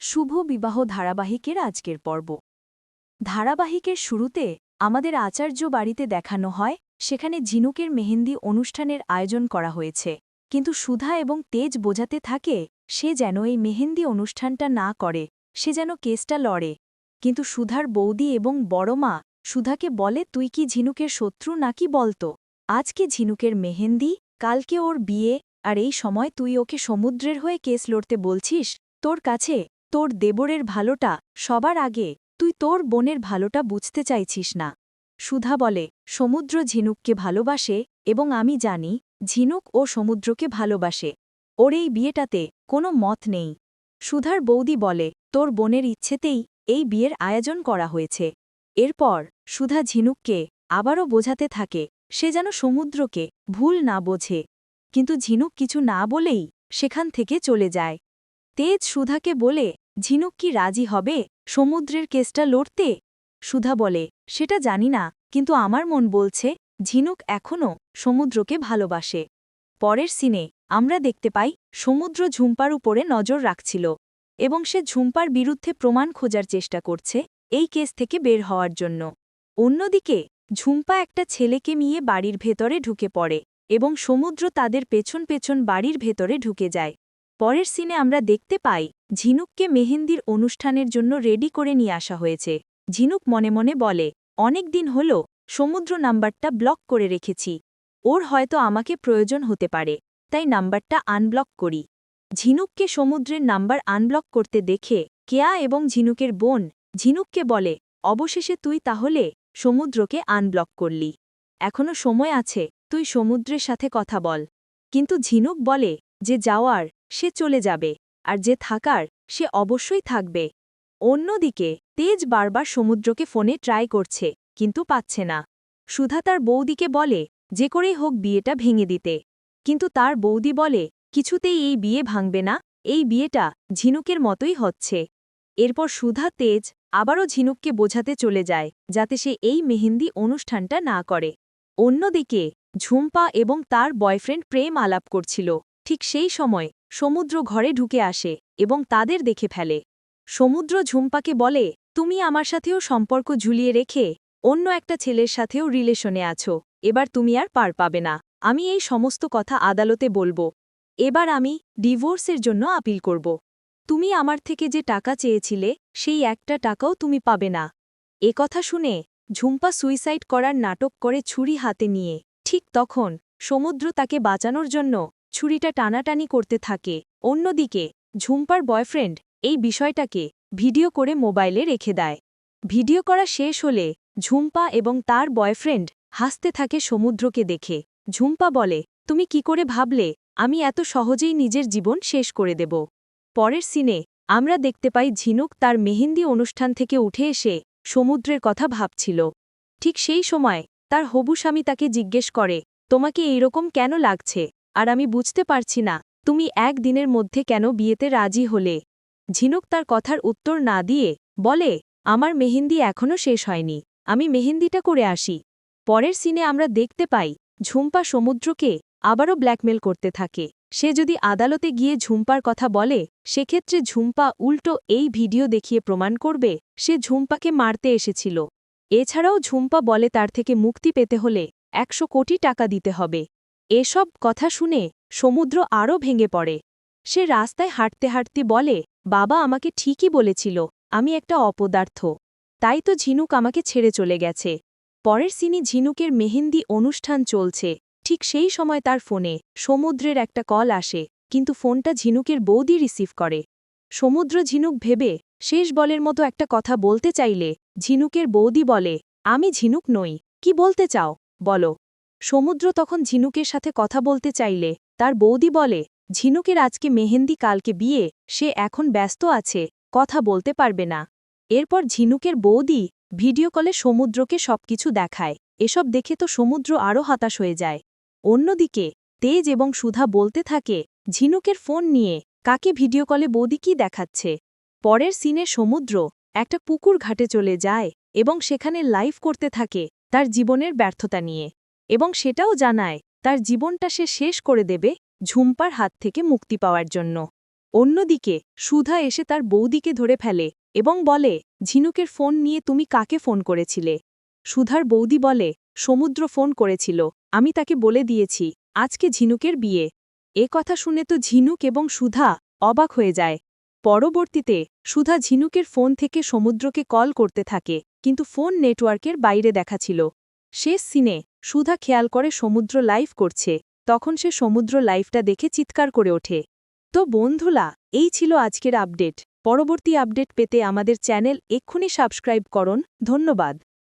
শুভ বিবাহ ধারাবাহিকের আজকের পর্ব। ধারাবাহিকের শুরুতে আমাদের আচার্য বাড়িতে দেখানো হয়, সেখানে ঝিনুকের মেহেন্দি অনুষ্ঠানের আয়োজন করা হয়েছে। কিন্তু সুধা এবং তেজ বোঝাতে থাকে, সে যেন এই মেহেন্দি অনুষ্ঠানটা না করে, সে যেন কেসটা লড়ে। কিন্তু সুধার বৌদি এবং বড় মা, সুধাকে বলে, তুই কি ঝিনুকের শত্রু নাকি বলতো? আজকে ঝিনুকের মেহেন্দি, কালকে ওর বিয়ে, আর এই সময় তুই ওকে সমুদ্রের হয়ে কেস লড়তে বলছিস? তোর কাছে তোর দেবরের ভালোটা সবার আগে, তুই তোর বোনের ভালোটা বুঝতে চাইছিস না। সুধা বলে, সমুদ্র ঝিনুককে ভালোবাসে এবং আমি জানি, ঝিনুক ও সমুদ্রকে ভালোবাসে। ওর এই বিয়েটাতে কোনো মত নেই। সুধার বৌদি বলে, তোর বোনের ইচ্ছেতেই এই বিয়ের আয়োজন করা হয়েছে। এরপর সুধা ঝিনুককে আবারও বোঝাতে থাকে, সে যেন সমুদ্রকে ভুল না বোঝে। কিন্তু ঝিনুক কিছু না বলেই সেখান থেকে চলে যায়। তেজ সুধাকে বলে ঝিনুক কি রাজি হবে? সমুদ্রের কেসটা লড়তে? সুধা বলে, সেটা জানি না, কিন্তু আমার মন বলছে, ঝিনুক এখনও সমুদ্রকে ভালোবাসে। পরের সিনে, আমরা দেখতে পাই, সমুদ্র ঝুম্পার উপরে নজর রাখছিল, এবং সে ঝুম্পার বিরুদ্ধে প্রমাণ খোঁজার চেষ্টা করছে, এই কেস থেকে বের হওয়ার জন্য। অন্যদিকে, ঝুম্পা একটা ছেলেকে নিয়ে বাড়ির ভেতরে ঢুকে পড়ে, এবং সমুদ্র তাদের পেছন পেছন বাড়ির ভেতরে ঢুকে যায়। পরের সিনে আমরা দেখতে পাই, ঝিনুককে মেহেন্দির অনুষ্ঠানের জন্য রেডি করে নিয়ে আসা হয়েছে। ঝিনুক মনে মনে বলে, অনেক দিন হল, সমুদ্র নাম্বারটা ব্লক করে রেখেছি। ওর হয়তো আমাকে প্রয়োজন হতে পারে, তাই নাম্বারটা আনব্লক করি। ঝিনুককে সমুদ্রের নাম্বার আনব্লক করতে দেখে, কেয়া এবং ঝিনুকের বোন, ঝিনুককে বলে, অবশেষে তুই তাহলে সমুদ্রকে আনব্লক করলি। এখনও সময় আছে, তুই সমুদ্রের সাথে কথা বল। কিন্তু ঝিনুক বলে, যে যাওয়ার সে চলে যাবে, আর যে থাকার, সে অবশ্যই থাকবে। অন্যদিকে, তেজ বারবার সমুদ্রকে ফোনে ট্রাই করছে, কিন্তু পাচ্ছে না। সুধা তার বৌদিকে বলে, যে করেই হোক বিয়েটা ভেঙে দিতে। কিন্তু তার বৌদি বলে, কিছুতেই এই বিয়ে ভাঙবে না, এই বিয়েটা ঝিনুকের মতোই হচ্ছে। এরপর সুধা, তেজ আবারও ঝিনুককে বোঝাতে চলে যায়, যাতে সে এই মেহেন্দি অনুষ্ঠানটা না করে। অন্যদিকে, ঝুম্পা এবং তার বয়ফ্রেন্ড প্রেম আলাপ করছিল, ঠিক সেই সময় সমুদ্র ঘরে ঢুকে আসে এবং তাদের দেখে ফেলে। সমুদ্র ঝুম্পাকে বলে, তুমি আমার সাথেও সম্পর্ক ঝুলিয়ে রেখে অন্য একটা ছেলের সাথেও রিলেশনে আছো। এবার তুমি আর পার পাবে না। আমি এই সমস্ত কথা আদালতে বলব। এবার আমি ডিভোর্সের জন্য আপিল করব। তুমি আমার থেকে যে টাকা চেয়েছিলে, সেই একটা টাকাও তুমি পাবে না। এ কথা শুনে ঝুম্পা সুইসাইড করার নাটক করে ছুরি হাতে নিয়ে, ঠিক তখন সমুদ্র তাকে বাঁচানোর জন্য ছুরিটা টানাটানি করতে থাকে। অন্যদিকে, ঝুম্পার বয়ফ্রেন্ড এই বিষয়টাকে ভিডিও করে মোবাইলে রেখে দেয়। ভিডিও করা শেষ হলে ঝুম্পা এবং তার বয়ফ্রেন্ড হাসতে থাকে সমুদ্রকে দেখে। ঝুম্পা বলে, তুমি কি করে ভাবলে, আমি এত সহজেই নিজের জীবন শেষ করে দেব। পরের সিনে আমরা দেখতে পাই ঝিনুক তার মেহেন্দি অনুষ্ঠান থেকে উঠে এসে সমুদ্রের কথা ভাবছিল। ঠিক সেই সময় তার হবু স্বামী তাকে জিজ্ঞেস করে, তোমাকে এইরকম কেন লাগছে? আর আমি বুঝতে পারছি না, তুমি এক দিনের মধ্যে কেন বিয়েতে রাজি হলে? ঝিনুক তার কথার উত্তর না দিয়ে বলে, আমার মেহেন্দি এখনও শেষ হয়নি, আমি মেহেন্দিটা করে আসি। পরের সিনে আমরা দেখতে পাই, ঝুম্পা সমুদ্রকে আবারও ব্ল্যাকমেল করতে থাকে। সে যদি আদালতে গিয়ে ঝুম্পার কথা বলে, সেক্ষেত্রে ঝুম্পা উল্টো এই ভিডিও দেখিয়ে প্রমাণ করবে, সে ঝুম্পাকে মারতে এসেছিল। এছাড়াও ঝুম্পা বলে তার থেকে মুক্তি পেতে হলে একশো কোটি টাকা দিতে হবে। এসব কথা শুনে সমুদ্র আরও ভেঙে পড়ে। সে রাস্তায় হাঁটতে হাঁটতে বলে, বাবা আমাকে ঠিকই বলেছিল, আমি একটা অপদার্থ। তাই তো ঝিনুক আমাকে ছেড়ে চলে গেছে। পরের সিনি ঝিনুকের মেহেন্দি অনুষ্ঠান চলছে। ঠিক সেই সময় তার ফোনে সমুদ্রের একটা কল আসে, কিন্তু ফোনটা ঝিনুকের বৌদি রিসিভ করে। সমুদ্র ঝিনুক ভেবে শেষ বলের মতো একটা কথা বলতে চাইলে ঝিনুকের বৌদি বলে, আমি ঝিনুক নই, কি বলতে চাও? বলো। সমুদ্র তখন ঝিনুকের সাথে কথা বলতে চাইলে, তার বৌদি বলে, ঝিনুকের আজকে মেহেন্দি, কালকে বিয়ে, সে এখন ব্যস্ত আছে, কথা বলতে পারবে না। এরপর ঝিনুকের বৌদি ভিডিও কলে সমুদ্রকে সবকিছু দেখায়। এসব দেখে তো সমুদ্র আরও হতাশ হয়ে যায়। অন্যদিকে, তেজ এবং সুধা বলতে থাকে, ঝিনুকের ফোন নিয়ে, কাকে ভিডিও কলে বৌদি কি দেখাচ্ছে? পরের সিনে সমুদ্র একটা পুকুর ঘাটে চলে যায় এবং সেখানে লাইভ করতে থাকে তার জীবনের ব্যর্থতা নিয়ে। এবং সেটাও জানায়, তার জীবনটা সে শেষ করে দেবে ঝুম্পার হাত থেকে মুক্তি পাওয়ার জন্য। অন্যদিকে, সুধা এসে তার বৌদিকে ধরে ফেলে এবং বলে, ঝিনুকের ফোন নিয়ে তুমি কাকে ফোন করেছিলে? সুধার বৌদি বলে, সমুদ্র ফোন করেছিল, আমি তাকে বলে দিয়েছি, আজকে ঝিনুকের বিয়ে। এ কথা শুনে তো ঝিনুক এবং সুধা অবাক হয়ে যায়। পরবর্তীতে, সুধা ঝিনুকের ফোন থেকে সমুদ্রকে কল করতে থাকে, কিন্তু ফোন নেটওয়ার্কের বাইরে দেখাছিল শেষ সিনে সুধা খেয়াল করে সমুদ্র লাইফ করছে, তখন সে সমুদ্র লাইফটা দেখে চিৎকার করে ওঠে। তো বন্ধুলা, এই ছিল আজকের আপডেট। পরবর্তী আপডেট পেতে আমাদের চ্যানেল এক্ষুনি সাবস্ক্রাইব করুন। ধন্যবাদ।